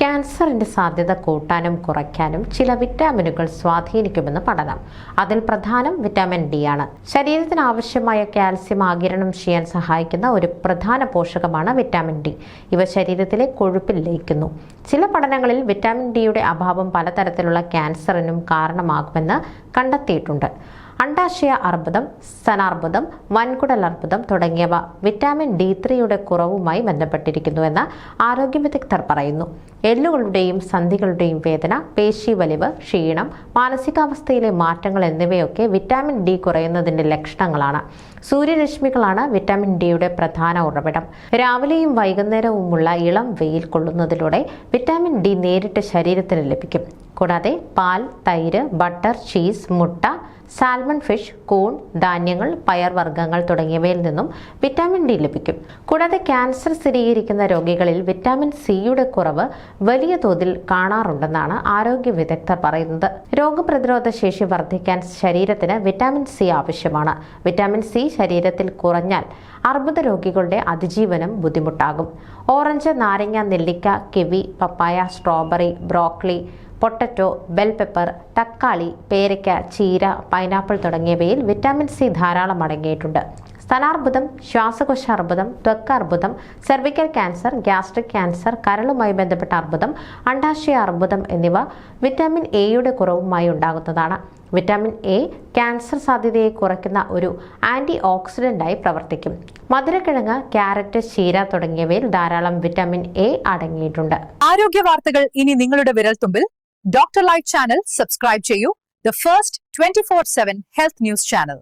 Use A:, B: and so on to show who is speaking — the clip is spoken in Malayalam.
A: ക്യാൻസറിന്റെ സാധ്യത കൂട്ടാനും കുറയ്ക്കാനും ചില വിറ്റാമിനുകൾ സ്വാധീനിക്കുമെന്ന് പഠനം. അതിൽ പ്രധാനം വിറ്റാമിൻ ഡി ആണ്. ശരീരത്തിന് ആവശ്യമായ കാൽസ്യം ആകിരണം ചെയ്യാൻ സഹായിക്കുന്ന ഒരു പ്രധാന പോഷകമാണ് വിറ്റാമിൻ ഡി. ഇവ ശരീരത്തിലെ കൊഴുപ്പിൽ ലയിക്കുന്നു. ചില പഠനങ്ങളിൽ വിറ്റാമിൻ ഡിയുടെ അഭാവം പലതരത്തിലുള്ള ക്യാൻസറിനും കാരണമാകുമെന്ന് കണ്ടെത്തിയിട്ടുണ്ട്. അണ്ടാശയ അർബുദം സ്തനാർബുദം വൻകുടൽ അർബുദം തുടങ്ങിയവ വിറ്റാമിൻ ഡി ത്രീയുടെ കുറവുമായി ബന്ധപ്പെട്ടിരിക്കുന്നുവെന്ന് ആരോഗ്യ വിദഗ്ധർ പറയുന്നു. എല്ലുകളുടെയും സന്ധികളുടെയും വേദന പേശി വലിവ് ക്ഷീണം മാനസികാവസ്ഥയിലെ മാറ്റങ്ങൾ എന്നിവയൊക്കെ വിറ്റാമിൻ ഡി കുറയുന്നതിന്റെ ലക്ഷണങ്ങളാണ്. സൂര്യരശ്മികളാണ് വിറ്റാമിൻ ഡിയുടെ പ്രധാന ഉറവിടം. രാവിലെയും വൈകുന്നേരവുമുള്ള ഇളം വെയിൽ കൊള്ളുന്നതിലൂടെ വിറ്റാമിൻ ഡി നേരിട്ട് ശരീരത്തിന് ലഭിക്കും. കൂടാതെ പാൽ തൈര് ബട്ടർ ചീസ് മുട്ട സാൽമൺ ഫിഷ് കൂൺ ധാന്യങ്ങൾ പയർവർഗങ്ങൾ തുടങ്ങിയവയിൽ നിന്നും വിറ്റാമിൻ ഡി ലഭിക്കും. കൂടാതെ ക്യാൻസർ സ്ഥിരീകരിക്കുന്ന രോഗികളിൽ വിറ്റാമിൻ സിയുടെ കുറവ് വലിയ തോതിൽ കാണാറുണ്ടെന്നാണ് ആരോഗ്യ വിദഗ്ധർ പറയുന്നത്. രോഗപ്രതിരോധ ശേഷി വർദ്ധിക്കാൻ ശരീരത്തിന് വിറ്റാമിൻ സി ആവശ്യമാണ്. വിറ്റാമിൻ സി ശരീരത്തിൽ കുറഞ്ഞാൽ അർബുദ രോഗികളുടെ അതിജീവനം ബുദ്ധിമുട്ടാകും. ഓറഞ്ച് നാരങ്ങ നെല്ലിക്ക kiwi papaya strawberry broccoli potato bell pepper തക്കാളി പേരയ്ക്ക ചീര പൈനാപ്പിൾ തുടങ്ങിയവയിൽ വിറ്റാമിൻ സി ധാരാളം അടങ്ങിയിട്ടുണ്ട്. സ്തനാർബുദം ശ്വാസകോശ അർബുദം ത്വക്ക് അർബുദം സെർവിക്കൽ ക്യാൻസർ ഗ്യാസ്ട്രിക് ക്യാൻസർ കരളുമായി ബന്ധപ്പെട്ട അർബുദം അണ്ടാശയ അർബുദം എന്നിവ വിറ്റാമിൻ എയുടെ കുറവുമായി ഉണ്ടാകുന്നതാണ്. വിറ്റാമിൻ എ ക്യാൻസർ സാധ്യതയെ കുറയ്ക്കുന്ന ഒരു ആന്റി ഓക്സിഡന്റായി പ്രവർത്തിക്കും. മധുരക്കിഴങ്ങ് ക്യാരറ്റ് ചീര തുടങ്ങിയവയിൽ ധാരാളം വിറ്റാമിൻ എ അടങ്ങിയിട്ടുണ്ട്.
B: ആരോഗ്യ വാർത്തകൾ ഇനി നിങ്ങളുടെ വിരൽത്തുമ്പിൽ. ഡോക്ടർ ലൈറ്റ് ചാനൽ സബ്സ്ക്രൈബ് ചെയ്യൂ the first twenty four seven health news channel